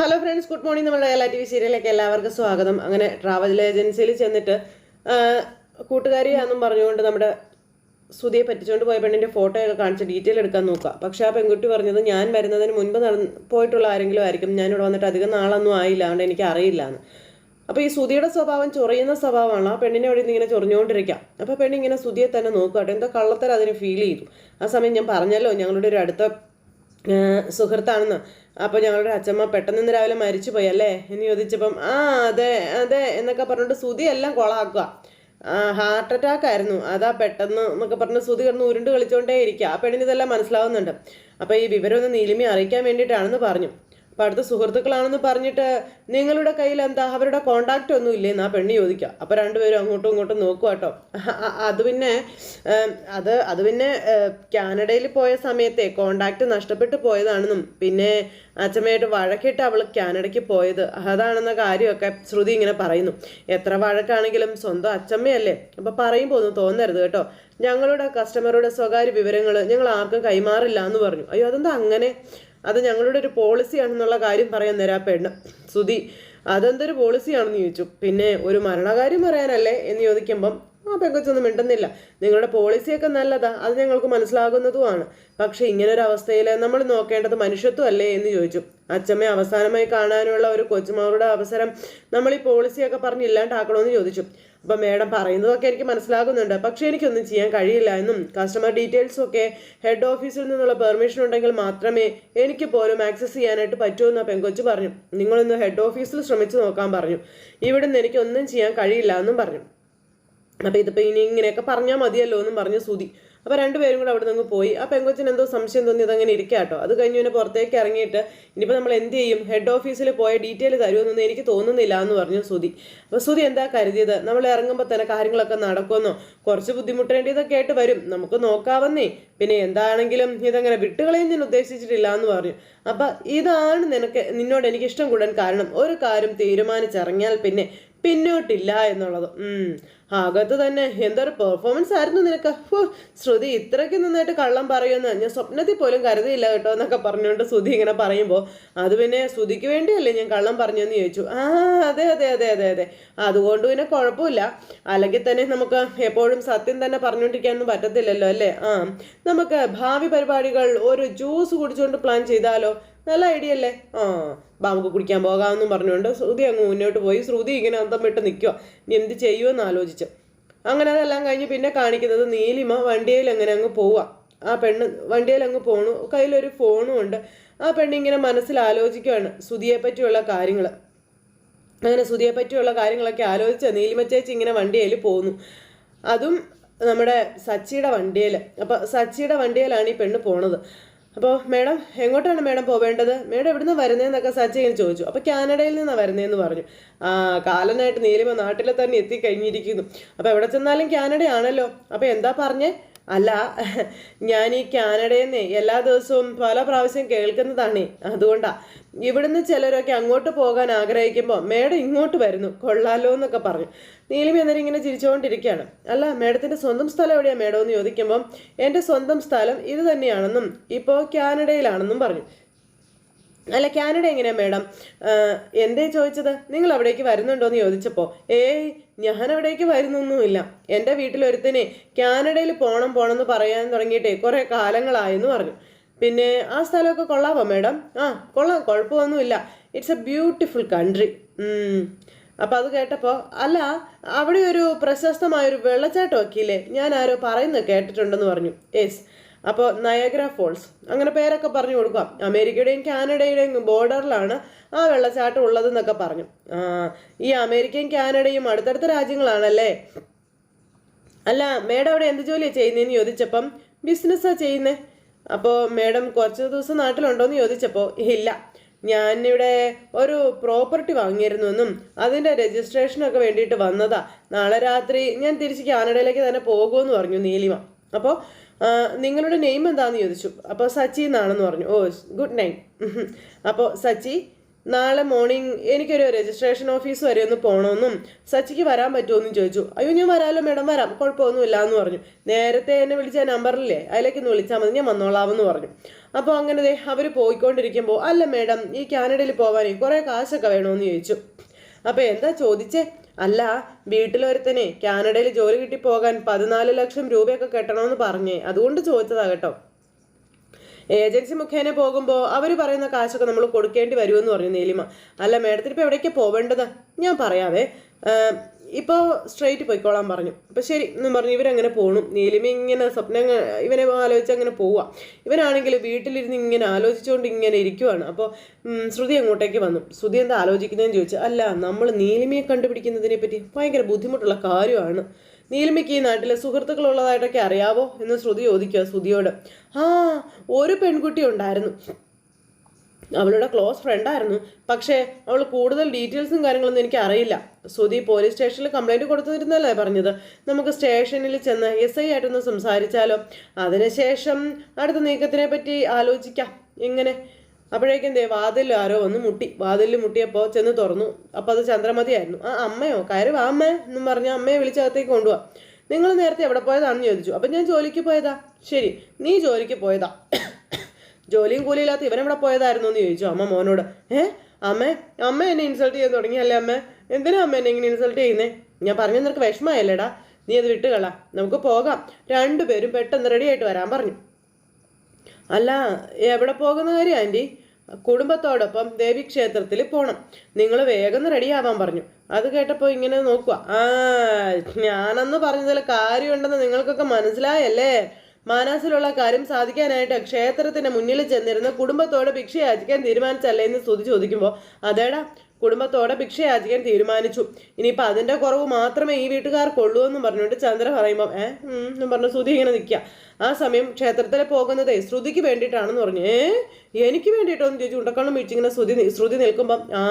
Hello friends good morning നമ്മുടെ എല്ലാ T V സീരിയലിലേക്ക് എല്ലാവർക്കും സ്വാഗതം. അങ്ങനെ ട്രാവൽ ഏജൻസിയിൽ ചെന്നിട്ട് കൂട്ടുകാരി കൂട്ടുകാരിയാണെന്നും പറഞ്ഞുകൊണ്ട് നമ്മുടെ സുധിയെ പറ്റിച്ചുകൊണ്ട് പോയ പെണ്ണിന്റെ ഫോട്ടോയൊക്കെ കാണിച്ച് ഡീറ്റെയിൽ എടുക്കാൻ നോക്കുക. പക്ഷേ ആ പെൺകുട്ടി പറഞ്ഞത് ഞാൻ വരുന്നതിന് മുൻപ് നടന്ന് പോയിട്ടുള്ള ആരെങ്കിലും ആയിരിക്കും. ഞാനിവിടെ വന്നിട്ട് അധികം നാളൊന്നും ആയില്ല. അതുകൊണ്ട് എനിക്ക് അറിയില്ല എന്ന്. അപ്പോൾ ഈ സുധിയുടെ സ്വഭാവം ചൊറിയുന്ന സ്വഭാവമാണ്. ആ പെണ്ണിനെ അവിടെ നിന്ന് ഇങ്ങനെ ചൊറിഞ്ഞുകൊണ്ടിരിക്കാം അപ്പോൾ പെണ്ണിങ്ങനെ സുധിയെ തന്നെ നോക്കുക എന്തോ കള്ളത്തരം അതിന് ഫീൽ ചെയ്തു. ആ സമയം ഞാൻ പറഞ്ഞല്ലോ ഞങ്ങളുടെ ഒരു അടുത്ത സുഹൃത്താണെന്ന്. അപ്പോൾ ഞങ്ങളുടെ അച്ഛമ്മ പെട്ടെന്ന് ഇന്ന് രാവിലെ മരിച്ചുപോയി അല്ലേ എന്ന് ചോദിച്ചപ്പം ആ അതെ അതെ എന്നൊക്കെ പറഞ്ഞിട്ട് സുതി എല്ലാം കൊളാക്കുക ഹാർട്ട് അറ്റാക്ക് ആയിരുന്നു. അതാ പെട്ടെന്ന് എന്നൊക്കെ പറഞ്ഞ് സുതി കിടന്ന് ഉരുണ്ട് കളിച്ചുകൊണ്ടേ ഇരിക്കുക ആ പെണ്ണിന് ഇതെല്ലാം മനസ്സിലാവുന്നുണ്ട്. അപ്പോൾ ഈ വിവരം ഒന്ന് നീലിമി അറിയിക്കാൻ വേണ്ടിയിട്ടാണെന്ന് പറഞ്ഞു. അപ്പം അടുത്ത സുഹൃത്തുക്കളാണെന്ന് പറഞ്ഞിട്ട് നിങ്ങളുടെ കയ്യിൽ എന്താ? അവരുടെ കോണ്ടാക്റ്റ് ഒന്നും ഇല്ലേന്ന് ആ പെണ്ണ് ചോദിക്കുക. അപ്പോൾ രണ്ടുപേരും അങ്ങോട്ടും ഇങ്ങോട്ടും നോക്കുക കേട്ടോ. അത് പിന്നെ അത് അത് പിന്നെ കാനഡയിൽ പോയ സമയത്തെ കോണ്ടാക്റ്റ് നഷ്ടപ്പെട്ടു പോയതാണെന്നും പിന്നെ അച്ഛമ്മയായിട്ട് വഴക്കിട്ട് അവൾ കാനഡയ്ക്ക് പോയത്. അതാണെന്ന കാര്യമൊക്കെ ശ്രുതി ഇങ്ങനെ പറയുന്നു. എത്ര വഴക്കാണെങ്കിലും സ്വന്തം അച്ഛമ്മയല്ലേ? അപ്പോൾ പറയുമ്പോൾ ഒന്നും തോന്നരുത് കേട്ടോ. ഞങ്ങളുടെ കസ്റ്റമറുടെ സ്വകാര്യ വിവരങ്ങൾ ഞങ്ങൾ ആർക്കും കൈമാറില്ല എന്ന് പറഞ്ഞു. അയ്യോ അതെന്താ അങ്ങനെ? അത് ഞങ്ങളുടെ ഒരു പോളിസിയാണെന്നുള്ള കാര്യം പറയാൻ നേരം പെണ്ണ് സുധി അതെന്തൊരു പോളിസിയാണെന്ന് ചോദിച്ചു. പിന്നെ ഒരു മരണകാര്യം പറയാനല്ലേ എന്ന് ചോദിക്കുമ്പം ആ പെങ്കൊച്ചൊന്നും മിണ്ടുന്നില്ല. നിങ്ങളുടെ പോളിസിയൊക്കെ നല്ലതാ. അത് ഞങ്ങൾക്ക് മനസ്സിലാകുന്നതുമാണ്. പക്ഷെ ഇങ്ങനൊരു അവസ്ഥയിൽ നമ്മൾ നോക്കേണ്ടത് മനുഷ്യത്വം അല്ലേ എന്ന് ചോദിച്ചു. അച്ഛമ്മയെ അവസാനമായി കാണാനുള്ള ഒരു കൊച്ചുമകളുടെ അവസരം നമ്മൾ ഈ പോളിസിയൊക്കെ പറഞ്ഞ് ഇല്ലാണ്ടാക്കണമെന്ന് ചോദിച്ചു. അപ്പം മേഡം പറയുന്നതൊക്കെ എനിക്ക് മനസ്സിലാകുന്നുണ്ട്. പക്ഷേ എനിക്കൊന്നും ചെയ്യാൻ കഴിയില്ല എന്നും കസ്റ്റമർ ഡീറ്റെയിൽസും ഒക്കെ ഹെഡ് ഓഫീസിൽ നിന്നുള്ള പെർമിഷൻ ഉണ്ടെങ്കിൽ മാത്രമേ എനിക്ക് പോലും ആക്സസ് ചെയ്യാനായിട്ട് പറ്റൂ എന്ന് ആ പെങ്കൊച്ച് പറഞ്ഞു. നിങ്ങളൊന്ന് ഹെഡ് ഓഫീസിൽ ശ്രമിച്ചു നോക്കാൻ പറഞ്ഞു. ഇവിടുന്ന് എനിക്കൊന്നും ചെയ്യാൻ കഴിയില്ല എന്നും പറഞ്ഞു. അപ്പോൾ ഇതിപ്പോൾ ഇനി ഇങ്ങനെയൊക്കെ പറഞ്ഞാൽ മതിയല്ലോ എന്നും പറഞ്ഞു സുതി അപ്പോൾ രണ്ടുപേരും കൂടെ അവിടെ നിന്ന് പോയി. ആ പെങ്കൊച്ചിന് എന്തോ സംശയം തോന്നി അതങ്ങനെ ഇരിക്കുക കേട്ടോ അത് കഴിഞ്ഞ് പിന്നെ പുറത്തേക്ക് ഇറങ്ങിയിട്ട് ഇനിയിപ്പോൾ നമ്മൾ എന്ത് ചെയ്യും? ഹെഡ് ഓഫീസിൽ പോയ ഡീറ്റെയിൽ തരുമെന്നൊന്നും എനിക്ക് തോന്നുന്നില്ല എന്ന് പറഞ്ഞു സുതി അപ്പോൾ സുതി എന്താ കരുതിയത്? നമ്മൾ ഇറങ്ങുമ്പോൾ തന്നെ കാര്യങ്ങളൊക്കെ നടക്കുമെന്നോ? കുറച്ച് ബുദ്ധിമുട്ടേണ്ടതൊക്കെ ആയിട്ട് വരും. നമുക്ക് നോക്കാവുന്നേ. പിന്നെ എന്താണെങ്കിലും ഇതങ്ങനെ വിട്ടുകളയും ഞാൻ ഉദ്ദേശിച്ചിട്ടില്ല എന്ന് പറഞ്ഞു. അപ്പം ഇതാണ് നിനക്ക് നിന്നോട് എനിക്ക് ഇഷ്ടം കൂടാൻ കാരണം. ഒരു കാര്യം തീരുമാനിച്ചിറങ്ങിയാൽ പിന്നെ പിന്നോട്ടില്ല എന്നുള്ളത്. അകത്ത് തന്നെ എന്തൊരു പെർഫോമൻസ് ആയിരുന്നു നിനക്ക്. ശ്രുതി ഇത്രയ്ക്ക് നന്നായിട്ട് കള്ളം പറയുമെന്ന് ഞാൻ സ്വപ്നത്തിൽ പോലും കരുതിയില്ല കേട്ടോ എന്നൊക്കെ പറഞ്ഞുകൊണ്ട് ശ്രുതി ഇങ്ങനെ പറയുമ്പോൾ അത് പിന്നെ ശ്രുതിക്ക് വേണ്ടിയല്ലേ ഞാൻ കള്ളം പറഞ്ഞെന്ന് ചോദിച്ചു. ആ അതെ അതെ അതെ അതെ അതെ. അതുകൊണ്ട് പിന്നെ കുഴപ്പമില്ല. അല്ലെങ്കിൽ തന്നെ നമുക്ക് എപ്പോഴും സത്യം തന്നെ പറഞ്ഞുകൊണ്ടിരിക്കാനൊന്നും പറ്റത്തില്ലല്ലോ അല്ലേ? ആ. നമുക്ക് ഭാവി പരിപാടികൾ ഒരു ജ്യൂസ് കുടിച്ചുകൊണ്ട് പ്ലാൻ ചെയ്താലോ? നല്ല ഐഡിയ അല്ലേ? ആ ബാ നമുക്ക് കുടിക്കാൻ പോകാമെന്നും പറഞ്ഞുകൊണ്ട് ശ്രുതി അങ്ങ് മുന്നോട്ട് പോയി. ശ്രുതി ഇങ്ങനെ അന്തം വിട്ട് നിൽക്കുക ഇനി എന്ത് ചെയ്യുമെന്ന് ആലോചിച്ചു. അങ്ങനെ അതെല്ലാം കഴിഞ്ഞ് പിന്നെ കാണിക്കുന്നത് നീലിമ വണ്ടിയിൽ അങ്ങനെ അങ്ങ് പോവുക ആ പെണ്ണ് വണ്ടിയിൽ അങ്ങ് പോണു. കയ്യിലൊരു ഫോണും ഉണ്ട്. ആ പെണ്ണ് ഇങ്ങനെ മനസ്സിൽ ആലോചിക്കുകയാണ് ശ്രുതിയെ പറ്റിയുള്ള കാര്യങ്ങൾ അങ്ങനെ ശ്രുതിയെ പറ്റിയുള്ള കാര്യങ്ങളൊക്കെ ആലോചിച്ച നീലിമ ചേച്ചി ഇങ്ങനെ വണ്ടിയിൽ പോകുന്നു അതും നമ്മുടെ സച്ചിയുടെ വണ്ടിയിൽ. അപ്പോൾ സച്ചിയുടെ വണ്ടിയിലാണ് ഈ പെണ്ണ് പോണത്. അപ്പോൾ മേഡം എങ്ങോട്ടാണ് മേഡം പോവേണ്ടത്? മേഡം എവിടുന്ന് വരുന്നതെന്നൊക്കെ സജ്ജയിൽ ചോദിച്ചു. അപ്പോൾ കാനഡയിൽ നിന്നാണ് വരുന്നതെന്ന് പറഞ്ഞു. ആ കാലനായിട്ട് നീലിമ നാട്ടിൽ തന്നെ എത്തിക്കഴിഞ്ഞിരിക്കുന്നു അപ്പോൾ എവിടെ ചെന്നാലും കാനഡയാണല്ലോ. അപ്പോൾ എന്താ പറഞ്ഞേ? അല്ല ഞാൻ ഈ കാനഡയിൽ നിന്ന് എല്ലാ ദിവസവും പല പ്രാവശ്യം കേൾക്കുന്നതാണേ. അതുകൊണ്ടാ. ഇവിടുന്ന് ചിലരൊക്കെ അങ്ങോട്ട് പോകാൻ ആഗ്രഹിക്കുമ്പോൾ മേഡം ഇങ്ങോട്ട് വരുന്നു. കൊള്ളാലോ എന്നൊക്കെ പറഞ്ഞു. നീലിമി അന്നേരം ഇങ്ങനെ ചിരിച്ചുകൊണ്ടിരിക്കുകയാണ് അല്ല മേഡത്തിന്റെ സ്വന്തം സ്ഥലം എവിടെയാണ് മേഡം? എന്ന് ചോദിക്കുമ്പം എന്റെ സ്വന്തം സ്ഥലം ഇത് തന്നെയാണെന്നും ഇപ്പോൾ കാനഡയിലാണെന്നും പറഞ്ഞു. അല്ല കാനഡ എങ്ങനെയാ മേഡം? എന്തേ ചോദിച്ചത്? നിങ്ങൾ അവിടേക്ക് വരുന്നുണ്ടോ എന്ന് ചോദിച്ചപ്പോൾ ഏയ് ഞാൻ അവിടേക്ക് വരുന്നൊന്നുമില്ല. എന്റെ വീട്ടിലൊരുത്തനെ കാനഡയിൽ പോണം പോണം എന്ന് പറയാൻ തുടങ്ങിയിട്ടേ കുറേ കാലങ്ങളായെന്ന് പറഞ്ഞു. പിന്നെ ആ സ്ഥലമൊക്കെ കൊള്ളാവോ മേഡം? ആ കൊള്ളാം കുഴപ്പമൊന്നുമില്ല. ഇറ്റ്സ് എ ബ്യൂട്ടിഫുൾ കൺട്രി അപ്പം അത് കേട്ടപ്പോൾ അല്ല അവിടെ ഒരു പ്രശസ്തമായൊരു വെള്ളച്ചാട്ടമൊക്കെ ഇല്ലേ? ഞാൻ ആരോ പറയുന്നത് കേട്ടിട്ടുണ്ടെന്ന് പറഞ്ഞു. യെസ് അപ്പോൾ നയഗ്ര ഫോൾസ്. അങ്ങനെ പേരൊക്കെ പറഞ്ഞു കൊടുക്കാം. അമേരിക്കയുടെയും കാനഡയുടെയും ബോർഡറിലാണ് ആ വെള്ളച്ചാട്ടം ഉള്ളതെന്നൊക്കെ പറഞ്ഞു. ഈ അമേരിക്കയും കാനഡയും അടുത്തടുത്ത രാജ്യങ്ങളാണല്ലേ? അല്ല മേഡം അവിടെ എന്ത് ജോലിയാണ് ചെയ്യുന്നതെന്ന് ചോദിച്ചപ്പം ബിസിനസ്സാണ് ചെയ്യുന്നത് അപ്പോൾ മേഡം കുറച്ച് ദിവസം നാട്ടിലുണ്ടോയെന്ന് ചോദിച്ചപ്പോൾ ഇല്ല. ഞാനിവിടെ ഒരു പ്രോപ്പർട്ടി വാങ്ങിയിരുന്നു വാങ്ങിയിരുന്നുവെന്നും അതിന്റെ രജിസ്ട്രേഷനൊക്കെ വേണ്ടിയിട്ട് വന്നതാ. നാളെ രാത്രി ഞാൻ തിരിച്ച് കാനഡയിലേക്ക് തന്നെ പോകുമെന്ന് പറഞ്ഞു നീലിമ. അപ്പോൾ നിങ്ങളുടെ നെയിം എന്താണെന്ന് ചോദിച്ചു. അപ്പോൾ സച്ചി എന്നാണെന്ന് പറഞ്ഞു. ഓ ഗുഡ് നൈം അപ്പോൾ സച്ചി നാളെ മോർണിംഗ് എനിക്കൊരു രജിസ്ട്രേഷൻ ഓഫീസ് വരെ ഒന്ന് പോകണമെന്നും സച്ചിക്ക് വരാൻ പറ്റുമെന്നും ചോദിച്ചു. അയ്യോ ഞാൻ വരാമല്ലോ മേഡം വരാം. കുഴപ്പമൊന്നുമില്ല എന്ന് പറഞ്ഞു. നേരത്തെ എന്നെ വിളിച്ച നമ്പറില്ലേ അതിലേക്ക് ഒന്ന് വിളിച്ചാൽ മതി. ഞാൻ വന്നോളാമെന്ന് പറഞ്ഞു. അപ്പോൾ അങ്ങനെ ദേ അവർ പോയിക്കൊണ്ടിരിക്കുമ്പോൾ അല്ല മേഡം ഈ കാനഡയിൽ പോകാനേ കുറേ കാശൊക്കെ വേണമെന്ന് ചോദിച്ചു. അപ്പോൾ എന്താ ചോദിച്ചേ? അല്ല വീട്ടിലൊരുത്തനെ കാനഡയിൽ ജോലി കിട്ടി പോകാൻ പതിനാല് ലക്ഷം രൂപയൊക്കെ കെട്ടണമെന്ന് പറഞ്ഞേ. അതുകൊണ്ട് ചോദിച്ചതാ കേട്ടോ. ഏജൻസി മുഖേന പോകുമ്പോൾ അവർ പറയുന്ന കാശൊക്കെ നമ്മൾ കൊടുക്കേണ്ടി വരുമെന്ന് പറഞ്ഞു നീലിമ. അല്ല മേഡത്തിന് ഇപ്പോൾ എവിടേക്കാണ് പോവേണ്ടത്? ഞാൻ പറയാവേ. ഇപ്പോൾ സ്ട്രെയിറ്റ് പോയിക്കോളാൻ പറഞ്ഞു. അപ്പോൾ ശരി എന്ന് പറഞ്ഞു ഇവരങ്ങനെ പോണു. നീലിമ ഇങ്ങനെ സ്വപ്നം ഇവനെ ആലോചിച്ച് അങ്ങനെ പോവുക ഇവനാണെങ്കിൽ വീട്ടിലിരുന്ന് ഇങ്ങനെ ആലോചിച്ചുകൊണ്ട് ഇങ്ങനെ ഇരിക്കുവാണ്. അപ്പോൾ ശ്രുതി അങ്ങോട്ടേക്ക് വന്നു. ശ്രുതി എന്താ ആലോചിക്കുന്നതെന്ന് ചോദിച്ചു. അല്ല നമ്മൾ നീലിമയെ കണ്ടുപിടിക്കുന്നതിനെ പറ്റി ഭയങ്കര ബുദ്ധിമുട്ടുള്ള കാര്യമാണ്. നീലിമയ്ക്ക് ഈ നാട്ടിലെ സുഹൃത്തുക്കളുള്ളതായിട്ടൊക്കെ അറിയാവോ? എന്ന് ശ്രുതി ചോദിക്കുക ശ്രുതിയോട്. ആ ഒരു പെൺകുട്ടി ഉണ്ടായിരുന്നു. അവളുടെ ക്ലോസ് ഫ്രണ്ടായിരുന്നു പക്ഷേ അവൾ കൂടുതൽ ഡീറ്റെയിൽസും കാര്യങ്ങളൊന്നും എനിക്ക് അറിയില്ല. സുധി പോലീസ് സ്റ്റേഷനിൽ കംപ്ലൈന്റ് കൊടുത്തിരുന്നല്ലേ പറഞ്ഞത്? നമുക്ക് സ്റ്റേഷനിൽ ചെന്ന് എസ് ഐ ആയിട്ടൊന്ന് സംസാരിച്ചാലോ? അതിനുശേഷം അടുത്ത നീക്കത്തിനെ പറ്റി ആലോചിക്കാം. എങ്ങനെ അപ്പോഴേക്കും ദേ വാതിലിൽ ആരോ വന്ന് മുട്ടി. വാതിലിൽ മുട്ടിയപ്പോൾ ചെന്ന് തുറന്നു. അപ്പോൾ അത് ചന്ദ്രമതിയായിരുന്നു. ആ അമ്മയോ? കയറി വാ അമ്മ എന്നും പറഞ്ഞ് അമ്മയെ വിളിച്ചകത്തേക്ക് കൊണ്ടുപോവാം. നിങ്ങൾ നേരത്തെ എവിടെ പോയതാണെന്ന് ചോദിച്ചു. അപ്പം ഞാൻ ജോലിക്ക് പോയതാ. ശരി നീ ജോലിക്ക് പോയതാ. ജോലിയും കൂലിയില്ലാത്ത എവിടെ പോയതായിരുന്നു എന്ന് ചോദിച്ചു. അമ്മ മോനോട് ഏ അമ്മ അമ്മ എന്നെ ഇൻസൾട്ട് ചെയ്യാൻ തുടങ്ങിയല്ലേ അമ്മ? എന്തിനാ അമ്മ എന്നെ ഇങ്ങനെ ഇൻസൾട്ട് ചെയ്യുന്നേ? ഞാൻ പറഞ്ഞു നിനക്ക് വിഷമമായല്ലേടാ? നീ അത് വിട്ടുകള. നമുക്ക് പോകാം. രണ്ടുപേരും പെട്ടെന്ന് റെഡി ആയിട്ട് വരാൻ പറഞ്ഞു. അല്ല എവിടെ പോകുന്ന കാര്യം ആന്റി? കുടുംബത്തോടൊപ്പം ദേവീക്ഷേത്രത്തിൽ പോകണം നിങ്ങൾ വേഗം റെഡിയാവാൻ പറഞ്ഞു. അത് കേട്ടപ്പോൾ ഇങ്ങനെ നോക്കുക ആ ഞാനന്ന് പറഞ്ഞതിൽ കാര്യമുണ്ടെന്ന് നിങ്ങൾക്കൊക്കെ മനസ്സിലായല്ലേ? മാനസിലുള്ള കാര്യം സാധിക്കാനായിട്ട് ക്ഷേത്രത്തിന് മുന്നിൽ ചെന്നിരുന്ന് കുടുംബത്തോട് ഭിക്ഷയാചിക്കാൻ തീരുമാനിച്ചല്ലേ എന്ന് സ്തുതി ചോദിക്കുമ്പോൾ അതേടാ കുടുംബത്തോടെ ഭിക്ഷ യാചിക്കാൻ തീരുമാനിച്ചു. ഇനിയിപ്പോൾ അതിന്റെ കുറവ് മാത്രമേ ഈ വീട്ടുകാർക്കുള്ളൂ എന്ന് പറഞ്ഞുകൊണ്ട് ചന്ദ്ര പറയുമ്പോൾ ഏ? എന്നും പറഞ്ഞു ശ്രുതി ഇങ്ങനെ നിൽക്കുക. ആ സമയം ക്ഷേത്രത്തിൽ പോകുന്നതേ ശ്രുതിക്ക് വേണ്ടിയിട്ടാണെന്ന് പറഞ്ഞു. ഏ? എനിക്ക് വേണ്ടിയിട്ടോ എന്ന് ചോദിച്ചു. ഉണ്ടക്കണ്ണം വീഴ്ചിങ്ങനെ ശ്രുതി ശ്രുതി നിൽക്കുമ്പം ആ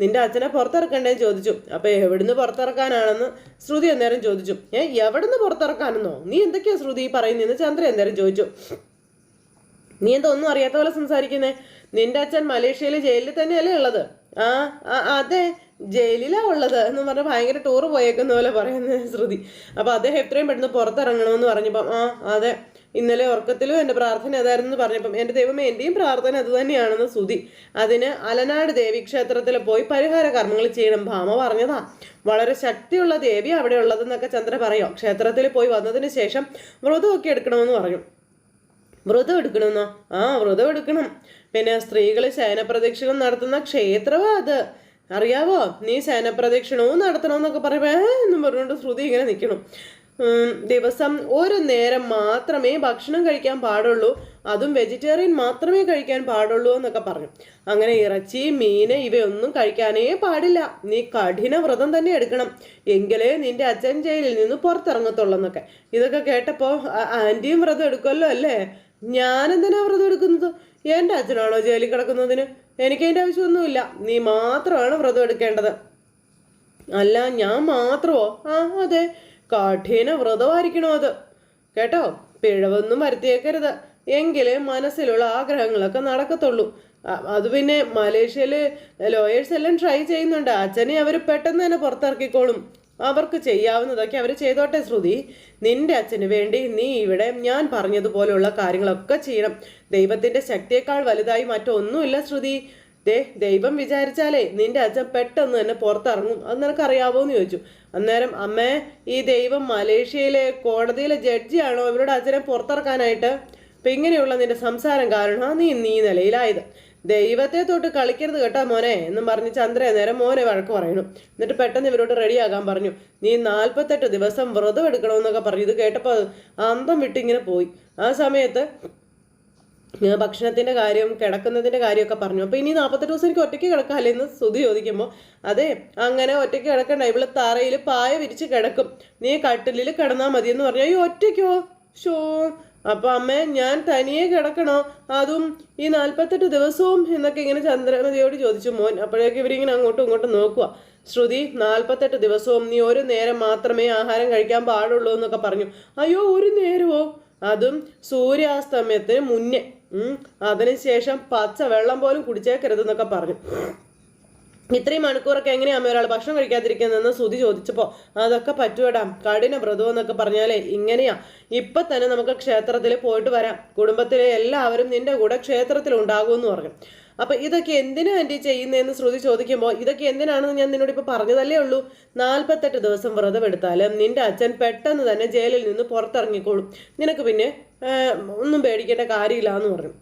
നിന്റെ അച്ഛനെ പുറത്തിറക്കണ്ടേന്ന് ചോദിച്ചു. അപ്പൊ എവിടുന്ന് പുറത്തിറക്കാനാണെന്ന് ശ്രുതി അന്നേരം ചോദിച്ചു. ഏ എവിടുന്ന് പുറത്തിറക്കാനെന്നോ? നീ എന്തൊക്കെയാ ശ്രുതി പറയുന്നതെന്ന് ചന്ദ്ര അന്നേരം ചോദിച്ചു. നീ എന്തോ ഒന്നും അറിയാത്ത പോലെ സംസാരിക്കുന്നേ? നിന്റെ അച്ഛൻ മലേഷ്യയിലെ ജയിലിൽ തന്നെയല്ലേ ഉള്ളത്? ആ അതെ ജയിലിലാ ഉള്ളത് എന്ന് പറഞ്ഞാൽ ഭയങ്കര ടൂർ പോയേക്കുന്ന പോലെ പറയുന്ന ശ്രുതി. അപ്പൊ അദ്ദേഹം എത്രയും പെട്ടെന്ന് പുറത്തിറങ്ങണമെന്ന് പറഞ്ഞപ്പം ആ അതെ ഇന്നലെ ഉറക്കത്തിലും എന്റെ പ്രാർത്ഥന അതായിരുന്നു എന്ന് പറഞ്ഞപ്പം എന്റെ ദൈവമേ എന്റെയും പ്രാർത്ഥന അത് തന്നെയാണെന്ന് ശ്രുതി. അതിന് അലനാട് ദേവി ക്ഷേത്രത്തിൽ പോയി പരിഹാര കർമ്മങ്ങൾ ചെയ്യണം ഭാമ പറഞ്ഞതാ. വളരെ ശക്തിയുള്ള ദേവി അവിടെ ഉള്ളതെന്നൊക്കെ ചന്ദ്ര പറയോ? ക്ഷേത്രത്തിൽ പോയി വന്നതിന് ശേഷം വ്രതമൊക്കെ എടുക്കണമെന്ന് പറഞ്ഞു. വ്രതം എടുക്കണമെന്നോ? ആ വ്രതം എടുക്കണം. പിന്നെ സ്ത്രീകൾ ശയനപ്രദക്ഷിണം നടത്തുന്ന ക്ഷേത്രമാ അത്. അറിയാവോ? നീ ശയനപ്രദക്ഷിണവും നടത്തണമെന്നൊക്കെ പറയുമ്പോ എന്നും പറഞ്ഞുകൊണ്ട് ശ്രുതി ഇങ്ങനെ നിൽക്കണം. ദിവസം ഒരു നേരം മാത്രമേ ഭക്ഷണം കഴിക്കാൻ പാടുള്ളൂ. അതും വെജിറ്റേറിയൻ മാത്രമേ കഴിക്കാൻ പാടുള്ളൂ എന്നൊക്കെ പറഞ്ഞു. അങ്ങനെ ഇറച്ചി മീന് ഇവയൊന്നും കഴിക്കാനേ പാടില്ല. നീ കഠിന വ്രതം തന്നെ എടുക്കണം. എങ്കിലേ നിന്റെ അച്ഛൻ ജയിലിൽ നിന്ന് പുറത്തിറങ്ങത്തുള്ളൂ എന്നൊക്കെ. ഇതൊക്കെ കേട്ടപ്പോൾ ആന്റിയും വ്രതം എടുക്കുമല്ലോ അല്ലേ? ഞാനെന്തിനാ വ്രതം എടുക്കുന്നത്? എന്റെ അച്ഛനാണോ ജയിലിൽ കിടക്കുന്നതിന്? എനിക്ക് അതിന്റെ ആവശ്യമൊന്നുമില്ല. നീ മാത്രമാണ് വ്രതം എടുക്കേണ്ടത്. അല്ല ഞാൻ മാത്രമോ ആ അതെ. കഠിന വ്രതമായിരിക്കണോ അത്? കേട്ടോ? പിഴവൊന്നും വരുത്തിയേക്കരുത്. എങ്കിലേ മനസ്സിലുള്ള ആഗ്രഹങ്ങളൊക്കെ നടക്കത്തുള്ളൂ. അത് പിന്നെ മലേഷ്യയിൽ ലോയേഴ്സ് എല്ലാം ട്രൈ ചെയ്യുന്നുണ്ട്. അച്ഛനെ അവർ പെട്ടെന്ന് തന്നെ പുറത്തിറക്കിക്കോളും. അവർക്ക് ചെയ്യാവുന്നതൊക്കെ അവർ ചെയ്തോട്ടെ ശ്രുതി. നിന്റെ അച്ഛന് വേണ്ടി നീ ഇവിടെ ഞാൻ പറഞ്ഞതുപോലെയുള്ള കാര്യങ്ങളൊക്കെ ചെയ്യണം. ദൈവത്തിന്റെ ശക്തിയേക്കാൾ വലുതായി മറ്റൊന്നുമില്ല ശ്രുതി. ദേ ദൈവം വിചാരിച്ചാലേ നിന്റെ അച്ഛൻ പെട്ടെന്ന് തന്നെ പുറത്തിറങ്ങും. അത് നിനക്കറിയാവോ എന്ന് ചോദിച്ചു. അന്നേരം അമ്മേ ഈ ദൈവം മലേഷ്യയിലെ കോടതിയിലെ ജഡ്ജിയാണോ ഇവരുടെ അച്ഛനെ പുറത്തിറക്കാനായിട്ട്? അപ്പൊ ഇങ്ങനെയുള്ള നിന്റെ സംസാരം കാരണം നീ നീ നിലയിലായത്. ദൈവത്തെ തൊട്ട് കളിക്കരുത് കേട്ടോ മോനെ എന്നും പറഞ്ഞ് ചന്ദ്ര നേരം മോനെ വഴക്ക് പറയണു എന്നിട്ട് പെട്ടെന്ന് ഇവരോട് റെഡിയാകാൻ പറഞ്ഞു. നീ നാൽപ്പത്തെട്ട് ദിവസം വ്രതം എടുക്കണമെന്നൊക്കെ പറഞ്ഞു. ഇത് കേട്ടപ്പോൾ അന്തം വിട്ടിങ്ങനെ പോയി. ആ സമയത്ത് ഞാൻ ഭക്ഷണത്തിന്റെ കാര്യം കിടക്കുന്നതിന്റെ കാര്യമൊക്കെ പറഞ്ഞു. അപ്പോൾ ഇനി നാൽപ്പത്തെട്ട് ദിവസം എനിക്ക് ഒറ്റയ്ക്ക് കിടക്കാമല്ലേ എന്ന് സ്തുതി ചോദിക്കുമ്പോൾ അതെ അങ്ങനെ ഒറ്റയ്ക്ക് കിടക്കണ്ട. ഇവൾ തറയിൽ പായ വിരിച്ച് കിടക്കും. നീ കട്ടിലിൽ കിടന്നാൽ മതി എന്ന് പറഞ്ഞു. അയ്യോ ഒറ്റയ്ക്കോ? ഷോ അപ്പൊ അമ്മേ ഞാൻ തനിയെ കിടക്കണോ? അതും ഈ നാൽപ്പത്തെട്ട് ദിവസവും എന്നൊക്കെ ഇങ്ങനെ ചന്ദ്രമതിയോട് ചോദിച്ചു. മോൻ അപ്പോഴേക്ക് ഇവരിങ്ങനെ അങ്ങോട്ടും ഇങ്ങോട്ടും നോക്കുക. ശ്രുതി നാൽപ്പത്തെട്ട് ദിവസവും നീ ഒരു നേരം മാത്രമേ ആഹാരം കഴിക്കാൻ പാടുള്ളൂ എന്നൊക്കെ പറഞ്ഞു. അയ്യോ ഒരു നേരമോ? അതും സൂര്യാസ്തമയത്തിന് മുന്നേ. അതിനുശേഷം പച്ച വെള്ളം പോലും കുടിച്ചേക്കരുത് എന്നൊക്കെ പറഞ്ഞു. ഇത്രയും മണിക്കൂറൊക്കെ എങ്ങനെയാണ് ഒരാൾ ഭക്ഷണം കഴിക്കാതിരിക്കുന്നതെന്ന് ശ്രുതി ചോദിച്ചപ്പോൾ അതൊക്കെ പറ്റുവേടാ കഠിന വ്രതം എന്നൊക്കെ പറഞ്ഞാലേ ഇങ്ങനെയാ. ഇപ്പൊ തന്നെ നമുക്ക് ക്ഷേത്രത്തിൽ പോയിട്ട് വരാം. കുടുംബത്തിലെ എല്ലാവരും നിന്റെ കൂടെ ക്ഷേത്രത്തിൽ ഉണ്ടാകുമെന്ന് പറഞ്ഞു. അപ്പൊ ഇതൊക്കെ എന്തിനാ ആന്റി ചെയ്യുന്നതെന്ന് ശ്രുതി ചോദിക്കുമ്പോൾ ഇതൊക്കെ എന്തിനാണെന്ന് ഞാൻ നിന്നോട് ഇപ്പൊ പറഞ്ഞതല്ലേ ഉള്ളൂ. നാൽപ്പത്തെട്ട് ദിവസം വ്രതം എടുത്താലും നിന്റെ അച്ഛൻ പെട്ടെന്ന് തന്നെ ജയിലിൽ നിന്ന് പുറത്തിറങ്ങിക്കോളും. നിനക്ക് പിന്നെ ഒന്നും പേടിക്കേണ്ട കാര്യമില്ല എന്ന് പറഞ്ഞു.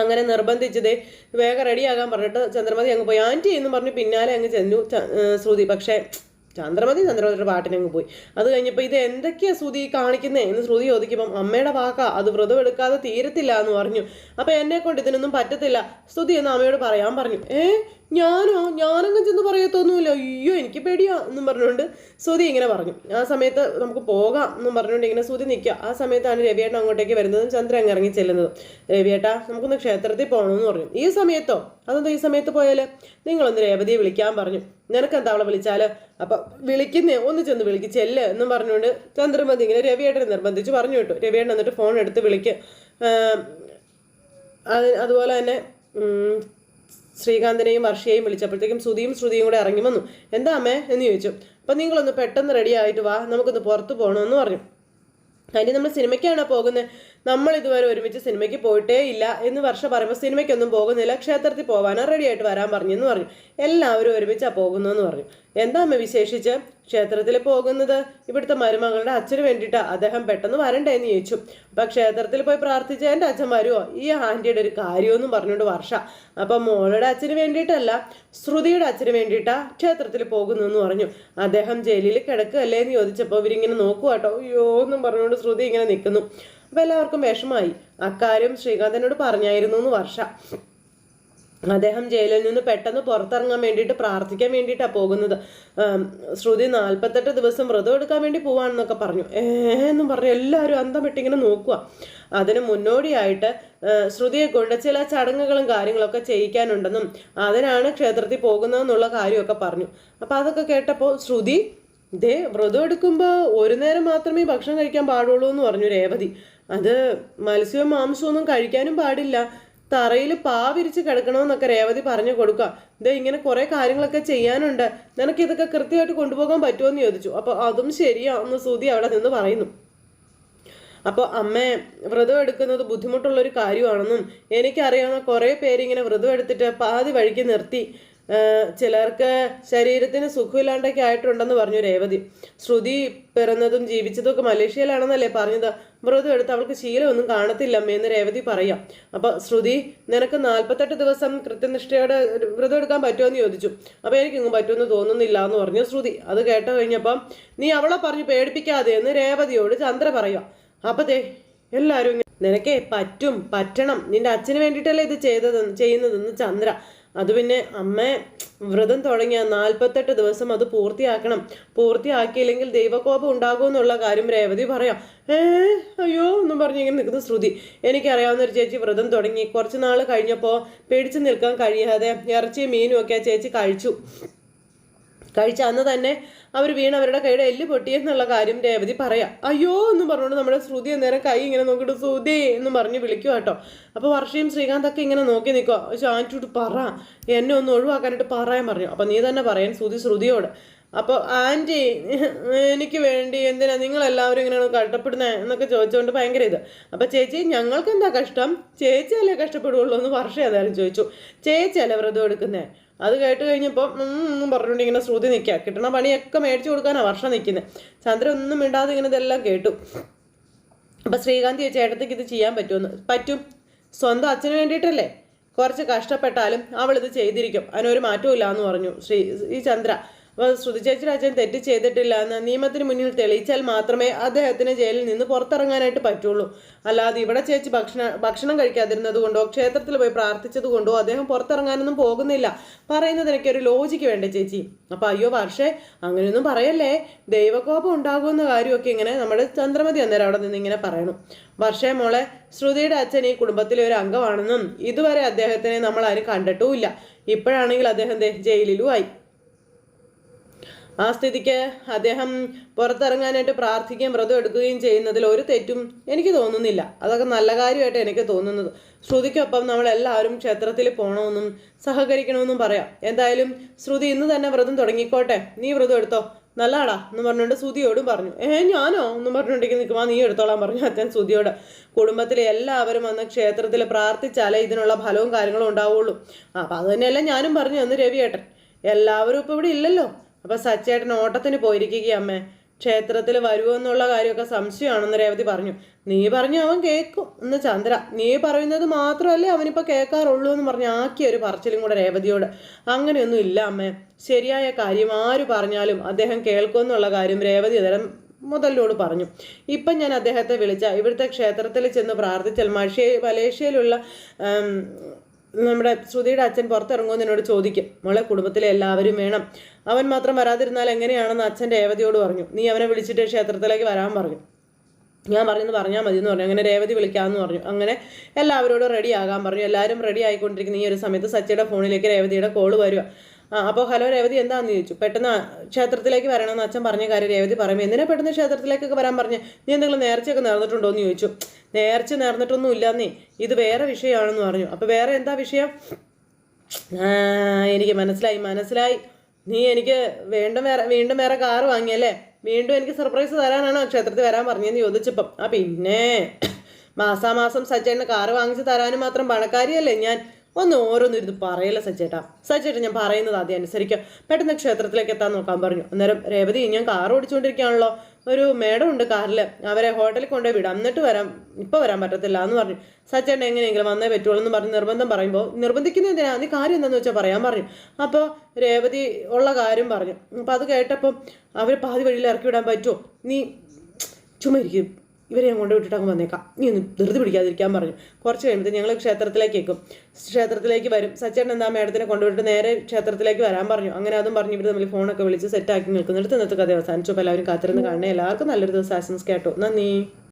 അങ്ങനെ നിർബന്ധിച്ചതേ വേഗം റെഡിയാകാൻ പറഞ്ഞിട്ട് ചന്ദ്രമതി അങ്ങ് പോയി. ആന്റി എന്ന് പറഞ്ഞ് പിന്നാലെ അങ്ങ് ചെന്നു ശ്രുതി. പക്ഷേ ചന്ദ്രമതി ചന്ദ്രമതിയുടെ പാട്ടിനങ്ങ് പോയി. അത് കഴിഞ്ഞപ്പോൾ ഇത് എന്തൊക്കെയാ ശ്രുതി കാണിക്കുന്നത് കാണിക്കുന്നേ എന്ന് ശ്രുതി ചോദിക്കുമ്പം അമ്മയുടെ വാക്കാ അത് വ്രതം എടുക്കാതെ തീരത്തില്ല എന്ന് പറഞ്ഞു. അപ്പം എന്നെ കൊണ്ട് ഇതിനൊന്നും പറ്റത്തില്ല. ശ്രുതി എന്ന് അമ്മയോട് പറയാൻ പറഞ്ഞു. ഏ ഞാനോ? ഞാനങ്ങ് ചെന്ന് പറയത്തൊന്നുമില്ല. അയ്യോ എനിക്ക് പേടിയാ എന്നും പറഞ്ഞുകൊണ്ട് സുതി ഇങ്ങനെ പറഞ്ഞു. ആ സമയത്ത് നമുക്ക് പോകാം എന്നും പറഞ്ഞുകൊണ്ട് ഇങ്ങനെ സുതി നിൽക്കുക. ആ സമയത്താണ് രവിയേട്ടൻ അങ്ങോട്ടേക്ക് വരുന്നതും ചന്ദ്രൻ അങ്ങ് ഇറങ്ങി ചെല്ലുന്നതും. രവിയേട്ടാ നമുക്കൊന്ന് ക്ഷേത്രത്തിൽ പോകണമെന്ന് പറഞ്ഞു. ഈ സമയത്തോ? അതെന്താ ഈ സമയത്ത് പോയാൽ നിങ്ങളൊന്ന് രേവതിയെ വിളിക്കാൻ പറഞ്ഞു. നിനക്ക് എന്താ അവളെ വിളിച്ചാൽ അപ്പം വിളിക്കുന്നേ ഒന്ന് ചെന്ന് വിളിക്ക് ചെല്ല് എന്നും പറഞ്ഞുകൊണ്ട് ചന്ദ്രമതി ഇങ്ങനെ രവിയേട്ടനെ നിർബന്ധിച്ച് പറഞ്ഞു വിട്ടു. രവിയേട്ടൻ എന്നിട്ട് ഫോൺ എടുത്ത് വിളിക്ക്. അത് അതുപോലെ തന്നെ ശ്രീകാന്തിനെയും വർഷയെയും വിളിച്ചപ്പോഴത്തേക്കും ശ്രുതിയും ശ്രുതിയും കൂടെ ഇറങ്ങി വന്നു. എന്താ അമ്മേ? എന്ന് ചോദിച്ചു. അപ്പം നിങ്ങളൊന്ന് പെട്ടെന്ന് റെഡി ആയിട്ട് വാ. നമുക്കൊന്ന് പുറത്ത് പോകണമെന്ന് പറഞ്ഞു. അതിന് നമ്മൾ സിനിമയ്ക്കാണ് പോകുന്നത് നമ്മൾ ഇതുവരെ ഒരുമിച്ച് സിനിമയ്ക്ക് പോയിട്ടേ ഇല്ല. എന്ന് വർഷം പറയുമ്പോൾ സിനിമയ്ക്കൊന്നും പോകുന്നില്ല. ക്ഷേത്രത്തിൽ പോകാനോ റെഡി ആയിട്ട് വരാൻ പറഞ്ഞെന്ന് പറഞ്ഞു. എല്ലാവരും ഒരുമിച്ചാണ് പോകുന്നതെന്ന് പറഞ്ഞു. എന്താ അമ്മ വിശേഷിച്ച്? ക്ഷേത്രത്തിൽ പോകുന്നത്. ഇവിടുത്തെ മരുമകളുടെ അച്ഛന് വേണ്ടിയിട്ടാണ് അദ്ദേഹം പെട്ടെന്ന് വരണ്ടേ എന്ന് ചോദിച്ചു. അപ്പം ക്ഷേത്രത്തിൽ പോയി പ്രാർത്ഥിച്ച എന്റെ അച്ഛൻ വരുമോ ഈ ആന്റിയുടെ ഒരു കാര്യമെന്നും പറഞ്ഞുകൊണ്ട് വർഷ. അപ്പം മോളുടെ അച്ഛന് വേണ്ടിയിട്ടല്ല ശ്രുതിയുടെ അച്ഛന് വേണ്ടിയിട്ടാ ക്ഷേത്രത്തിൽ പോകുന്നതെന്ന് പറഞ്ഞു. അദ്ദേഹം ജയിലിൽ കിടക്കുകയല്ലേ എന്ന് ചോദിച്ചപ്പോൾ ഇവരിങ്ങനെ നോക്കുക കേട്ടോ. അയ്യോ എന്നും പറഞ്ഞുകൊണ്ട് ശ്രുതി ഇങ്ങനെ നിൽക്കുന്നു അപ്പം എല്ലാവർക്കും വിഷമായി. അക്കാര്യം ശ്രീകാന്തനോട് പറഞ്ഞായിരുന്നു എന്ന് വർഷ. അദ്ദേഹം ജയിലിൽ നിന്ന് പെട്ടെന്ന് പുറത്തിറങ്ങാൻ വേണ്ടിയിട്ട് പ്രാർത്ഥിക്കാൻ വേണ്ടിയിട്ടാണ് പോകുന്നത്. ശ്രുതി നാൽപ്പത്തെട്ട് ദിവസം വ്രതം എടുക്കാൻ വേണ്ടി പോവാണെന്നൊക്കെ പറഞ്ഞു. ഏ പറഞ്ഞു. എല്ലാവരും അന്തം വിട്ടിങ്ങനെ നോക്കുക അതിന് മുന്നോടിയായിട്ട് ശ്രുതിയെ കൊണ്ട് ചില ചടങ്ങുകളും കാര്യങ്ങളൊക്കെ ചെയ്യിക്കാനുണ്ടെന്നും അതിനാണ് ക്ഷേത്രത്തിൽ പോകുന്നതെന്നുള്ള കാര്യമൊക്കെ പറഞ്ഞു. അപ്പം അതൊക്കെ കേട്ടപ്പോൾ ശ്രുതി ദേ വ്രതം എടുക്കുമ്പോൾ ഒരു നേരം മാത്രമേ ഭക്ഷണം കഴിക്കാൻ പാടുള്ളൂ എന്ന് പറഞ്ഞു രേവതി. അത് മത്സ്യവും മാംസവും ഒന്നും കഴിക്കാനും പാടില്ല. തറയിൽ പാവിരിച്ച് കിടക്കണമെന്നൊക്കെ രേവതി പറഞ്ഞു കൊടുക്കുക. ഇത് ഇങ്ങനെ കുറേ കാര്യങ്ങളൊക്കെ ചെയ്യാനുണ്ട്. നിനക്ക് ഇതൊക്കെ കൃത്യമായിട്ട് കൊണ്ടുപോകാൻ പറ്റുമോ എന്ന് ചോദിച്ചു. അപ്പോൾ അതും ശരിയാന്ന് സുതി അവിടെ നിന്ന് പറയുന്നു. അപ്പോൾ അമ്മ വ്രതം എടുക്കുന്നത് ബുദ്ധിമുട്ടുള്ള ഒരു കാര്യമാണെന്നും എനിക്കറിയാവുന്ന കുറേ പേര് ഇങ്ങനെ വ്രതം എടുത്തിട്ട് പാതി വഴിക്ക് നിർത്തി. ചിലർക്ക് ശരീരത്തിന് സുഖമില്ലാണ്ടൊക്കെ ആയിട്ടുണ്ടെന്ന് പറഞ്ഞു രേവതി. ശ്രുതി പിറന്നതും ജീവിച്ചതും ഒക്കെ മലേഷ്യയിലാണെന്നല്ലേ പറഞ്ഞത്? വ്രതം എടുത്ത് അവൾക്ക് ശീലമൊന്നും കാണത്തില്ല അമ്മയെന്ന് രേവതി പറയാം. അപ്പൊ ശ്രുതി നിനക്ക് നാൽപ്പത്തെട്ട് ദിവസം കൃത്യനിഷ്ഠയോടെ വ്രതം എടുക്കാൻ പറ്റുമെന്ന് ചോദിച്ചു. അപ്പൊ എനിക്കൊന്നും പറ്റുമെന്ന് തോന്നുന്നില്ല എന്ന് പറഞ്ഞു ശ്രുതി. അത് കേട്ട് കഴിഞ്ഞപ്പം നീ അവളെ പറഞ്ഞു പേടിപ്പിക്കാതെ എന്ന് രേവതിയോട് ചന്ദ്ര പറയാം അപ്പത്തേ എല്ലാവരും നിനക്കേ പറ്റും പറ്റണം. നിന്റെ അച്ഛന് വേണ്ടിയിട്ടല്ലേ ഇത് ചെയ്തതെന്ന് ചെയ്യുന്നതെന്ന് ചന്ദ്ര അത് പിന്നെ അമ്മ വ്രതം തുടങ്ങിയ നാൽപ്പത്തെട്ട് ദിവസം അത് പൂർത്തിയാക്കണം. പൂർത്തിയാക്കിയില്ലെങ്കിൽ ദൈവകോപം ഉണ്ടാകുമെന്നുള്ള കാര്യം രേവതി പറയാം. ഏ അയ്യോ എന്നും പറഞ്ഞിങ്ങനെ നിൽക്കുന്ന ശ്രുതി. എനിക്കറിയാവുന്ന ഒരു ചേച്ചി വ്രതം തുടങ്ങി കുറച്ച് നാൾ കഴിഞ്ഞപ്പോൾ പേടിച്ച് നിൽക്കാൻ കഴിയാതെ ഇറച്ചിയും മീനും ഒക്കെ ചേച്ചി കഴിച്ചു. കഴിച്ച അന്ന് തന്നെ അവർ വീണ് അവരുടെ കൈയുടെ എല്ല് പൊട്ടിയെന്നുള്ള കാര്യം രേവതി പറയാം. അയ്യോ എന്ന് പറഞ്ഞുകൊണ്ട് നമ്മുടെ ശ്രുതി അന്നേരം കൈ ഇങ്ങനെ നോക്കിയിട്ട് ശ്രുതി എന്ന് പറഞ്ഞ് വിളിക്കുക കേട്ടോ. അപ്പോൾ വർഷയും ശ്രീകാന്തൊക്കെ ഇങ്ങനെ നോക്കി നിൽക്കുക ആന്റിയോട് പറ എന്നെ ഒന്ന് ഒഴിവാക്കാനായിട്ട് പറയാൻ പറഞ്ഞു. അപ്പോൾ നീ തന്നെ പറയാൻ ശ്രുതി ശ്രുതിയോട്. അപ്പോൾ ആന്റി എനിക്ക് വേണ്ടി എന്തിനാ നിങ്ങളെല്ലാവരും ഇങ്ങനെ കഷ്ടപ്പെടുന്നത് എന്നൊക്കെ ചോദിച്ചുകൊണ്ട് ഭയങ്കര ഇത്. അപ്പോൾ ചേച്ചി ഞങ്ങൾക്ക് എന്താ കഷ്ടം? ചേച്ചി അല്ലേ കഷ്ടപ്പെടുള്ളൂ എന്ന് വർഷം ഏതായാലും ചോദിച്ചു. ചേച്ചി അല്ലേ വ്രതം എടുക്കുന്നേ? അത് കേട്ട് കഴിഞ്ഞപ്പോൾ ഒന്നും പറഞ്ഞുകൊണ്ട് ഇങ്ങനെ ശ്രുതി നിൽക്കുക കിട്ടണ പണിയൊക്കെ മേടിച്ചു കൊടുക്കാനാണ് വർഷം നിൽക്കുന്നത് ചന്ദ്രൻ ഒന്നും മിണ്ടാതെ ഇങ്ങനെ ഇതെല്ലാം കേട്ടു. അപ്പം ശ്രീകാന്ത് ചേട്ടത്തേക്ക് ഇത് ചെയ്യാൻ പറ്റുമെന്ന്. പറ്റും. സ്വന്തം അച്ഛന് വേണ്ടിയിട്ടല്ലേ? കുറച്ച് കഷ്ടപ്പെട്ടാലും അവളിത് ചെയ്തിരിക്കും. അതിനൊരു മാറ്റവും ഇല്ല എന്ന് പറഞ്ഞു ശ്രീ ഈ ചന്ദ്ര. അപ്പോൾ ശ്രുതി രാജൻ തെറ്റ് ചെയ്തിട്ടില്ല എന്ന് നിയമത്തിന് മുന്നിൽ തെളിയിച്ചാൽ മാത്രമേ അദ്ദേഹത്തിന് ജയിലിൽ നിന്ന് പുറത്തിറങ്ങാനായിട്ട് പറ്റുള്ളൂ. അല്ലാതെ ഇവിടെ ചേച്ചി ഭക്ഷണ ഭക്ഷണം കഴിക്കാതിരുന്നത് കൊണ്ടോ ക്ഷേത്രത്തിൽ പോയി പ്രാർത്ഥിച്ചത് കൊണ്ടോ അദ്ദേഹം പുറത്തിറങ്ങാനൊന്നും പോകുന്നില്ല. പറയുന്നത് എനിക്കൊരു ലോജിക്ക് വേണ്ടേ ചേച്ചി? അപ്പോൾ അയ്യോ പക്ഷേ അങ്ങനെയൊന്നും പറയല്ലേ? ദൈവകോപം ഉണ്ടാകുമെന്ന കാര്യമൊക്കെ ഇങ്ങനെ നമ്മുടെ ചന്ദ്രമതി അന്നേരം അവിടെ നിന്ന് ഇങ്ങനെ പറയണം. വർഷേ മോളെ ശ്രുതിയുടെ അച്ഛൻ ഈ കുടുംബത്തിലെ ഒരു അംഗമാണെന്നും ഇതുവരെ അദ്ദേഹത്തിനെ നമ്മൾ ആരും കണ്ടിട്ടുമില്ല. ഇപ്പോഴാണെങ്കിൽ അദ്ദേഹം ദേ ജയിലിലുമായി ആ സ്ഥിതിക്ക് അദ്ദേഹം പുറത്തിറങ്ങാനായിട്ട് പ്രാർത്ഥിക്കുകയും വ്രതം എടുക്കുകയും ചെയ്യുന്നതിൽ ഒരു തെറ്റും എനിക്ക് തോന്നുന്നില്ല. അതൊക്കെ നല്ല കാര്യമായിട്ട് എനിക്ക് തോന്നുന്നത്. ശ്രുതിക്കൊപ്പം നമ്മളെല്ലാവരും ക്ഷേത്രത്തിൽ പോകണമെന്നും സഹകരിക്കണമെന്നും പറയാം. എന്തായാലും ശ്രുതി ഇന്ന് തന്നെ വ്രതം തുടങ്ങിക്കോട്ടെ. നീ വ്രതം എടുത്തോ? നല്ലതാടാ എന്ന് പറഞ്ഞുകൊണ്ട് സുതിയോടും പറഞ്ഞു. ഏ ഞാനോ? എന്ന് പറഞ്ഞുകൊണ്ടെങ്കിൽ നിൽക്കുമ്പോൾ നീ എടുത്തോളാൻ പറഞ്ഞു അച്ഛൻ സുതിയോട് കുടുംബത്തിലെ എല്ലാവരും വന്ന് ക്ഷേത്രത്തിൽ പ്രാർത്ഥിച്ചാലേ ഇതിനുള്ള ഫലവും കാര്യങ്ങളും ഉണ്ടാവുള്ളൂ. അപ്പം അത് തന്നെയല്ല ഞാനും പറഞ്ഞു അന്ന് രവിയേട്ടൻ. എല്ലാവരും ഇപ്പോൾ ഇവിടെ ഇല്ലല്ലോ. അപ്പം സച്ചേട്ടൻ ഓട്ടത്തിന് പോയിരിക്കുക അമ്മേ ക്ഷേത്രത്തിൽ വരുമോ എന്നുള്ള കാര്യമൊക്കെ സംശയമാണെന്ന് രേവതി പറഞ്ഞു. നീ പറഞ്ഞു അവൻ കേൾക്കും എന്ന് ചന്ദ്ര. നീ പറയുന്നത് മാത്രമല്ലേ അവനിപ്പോൾ കേൾക്കാറുള്ളൂ എന്ന് പറഞ്ഞ് ആക്കിയ ഒരു പറച്ചിലും കൂടെ രേവതിയോട്. അങ്ങനെയൊന്നും ഇല്ല അമ്മേ. ശരിയായ കാര്യം ആര് പറഞ്ഞാലും അദ്ദേഹം കേൾക്കുമെന്നുള്ള കാര്യം രേവതി തരം മുതലിനോട് പറഞ്ഞു. ഇപ്പം ഞാൻ അദ്ദേഹത്തെ വിളിച്ച ഇവിടുത്തെ ക്ഷേത്രത്തിൽ ചെന്ന് പ്രാർത്ഥിച്ചാൽ മഷേ മലേഷ്യയിലുള്ള നമ്മുടെ ശ്രുതിയുടെ അച്ഛൻ പുറത്തിറങ്ങുമെന്ന് എന്നോട് ചോദിക്കും. മോളെ കുടുംബത്തിലെ എല്ലാവരും വേണം. അവൻ മാത്രം വരാതിരുന്നാൽ എങ്ങനെയാണെന്ന് അച്ഛൻ രേവതിയോട് പറഞ്ഞു. നീ അവനെ വിളിച്ചിട്ട് ക്ഷേത്രത്തിലേക്ക് വരാൻ പറഞ്ഞു. ഞാൻ പറയുന്നത് പറഞ്ഞാൽ മതി എന്ന് പറഞ്ഞു. അങ്ങനെ രേവതി വിളിക്കാമെന്ന് പറഞ്ഞു. അങ്ങനെ എല്ലാവരോടും റെഡി ആകാൻ പറഞ്ഞു. എല്ലാവരും റെഡി ആയിക്കൊണ്ടിരിക്കുന്ന ഈ ഒരു സമയത്ത് സച്ചിയുടെ ഫോണിലേക്ക് രേവതിയുടെ കോൾ വരിക ആ അപ്പോൾ ഹലോ രേവതി എന്താണെന്ന് ചോദിച്ചു? പെട്ടെന്ന് ക്ഷേത്രത്തിലേക്ക് വരണമെന്ന് അച്ഛൻ പറഞ്ഞ കാര്യം രേവതി പറയുമ്പോൾ എന്തിനാ പെട്ടെന്ന് ക്ഷേത്രത്തിലേക്കൊക്കെ വരാൻ പറഞ്ഞു? നീ എന്തെങ്കിലും നേർച്ചയൊക്കെ നേർന്നിട്ടുണ്ടോ? എന്ന് ചോദിച്ചു. നേർച്ച നേർന്നിട്ടൊന്നും ഇല്ലെന്നേ. ഇത് വേറെ വിഷയമാണെന്ന് പറഞ്ഞു. അപ്പോൾ വേറെ എന്താ വിഷയം? എനിക്ക് മനസ്സിലായി മനസ്സിലായി. നീ എനിക്ക് വീണ്ടും വേറെ വീണ്ടും വേറെ കാറ് വാങ്ങിയല്ലേ വീണ്ടും എനിക്ക് സർപ്രൈസ് തരാനാണോ ക്ഷേത്രത്തിൽ വരാൻ പറഞ്ഞതെന്ന് ചോദിച്ചപ്പം. ആ പിന്നെ മാസാമാസം സച്ചേട്ടന് കാറ് വാങ്ങിച്ച് തരാനും മാത്രം പണക്കാരിയല്ലേ ഞാൻ. ഒന്ന് ഓരോന്നിരുന്ന് പറയല്ല സച്ചേട്ടാ സജ്ജേട്ടാ ഞാൻ പറയുന്നത് ആദ്യം അനുസരിക്കുക പെട്ടെന്ന് ക്ഷേത്രത്തിലേക്ക് എത്താൻ നോക്കാൻ പറഞ്ഞു. അന്നേരം രേവതി ഞാൻ കാർ ഓടിച്ചുകൊണ്ടിരിക്കുകയാണല്ലോ ഒരു മേഡം ഉണ്ട് കാറിൽ അവരെ ഹോട്ടലിൽ കൊണ്ടുപോയി വിടാം. എന്നിട്ട് വരാം. ഇപ്പോൾ വരാൻ പറ്റത്തില്ല എന്ന് പറഞ്ഞു. സച്ചേട്ടൻ എങ്ങനെയെങ്കിലും വന്നേ പറ്റുള്ളൂ എന്ന് പറഞ്ഞ് നിർബന്ധം പറയുമ്പോൾ നിർബന്ധിക്കുന്ന എന്തിനാ? നീ കാര്യം എന്താണെന്ന് വെച്ചാൽ പറയാൻ പറഞ്ഞു. അപ്പോൾ രേവതി ഉള്ള കാര്യം പറഞ്ഞു. അപ്പോൾ അത് കേട്ടപ്പം അവർ പാതി വഴിയിൽ ഇറക്കി വിടാൻ പറ്റുമോ? നീ ചുമ്മാ ഇരിക്കും. ഇവരെ ഞാൻ കൊണ്ടുവിട്ടിട്ട് അങ്ങ് വന്നേക്കാം. നീ ഒന്ന് ധൃതി പിടിക്കാതിരിക്കാൻ പറഞ്ഞു. കുറച്ച് കഴിയുമ്പോൾ ഞങ്ങൾ ക്ഷേത്രത്തിലേക്ക് എക്കും ക്ഷേത്രത്തിലേക്ക് വരും. സച്ചേട്ടൻ എന്താ മേഡത്തിനെ കൊണ്ടുവിട്ട് നേരെ ക്ഷേത്രത്തിലേക്ക് വരാൻ പറഞ്ഞു. അങ്ങനെ അതും പറഞ്ഞു ഇവർ തമ്മിൽ ഫോണൊക്കെ വിളിച്ച് സെറ്റാക്കി നിൽക്കുന്നിടത്ത് ഇന്നത്തെ കഥ അവസാനിച്ചു. എല്ലാവരും കാത്തിരുന്ന് കാണണേ. എല്ലാവർക്കും നല്ലൊരു ദിവസം ആശംസിക്കാട്ടോ നന്ദി.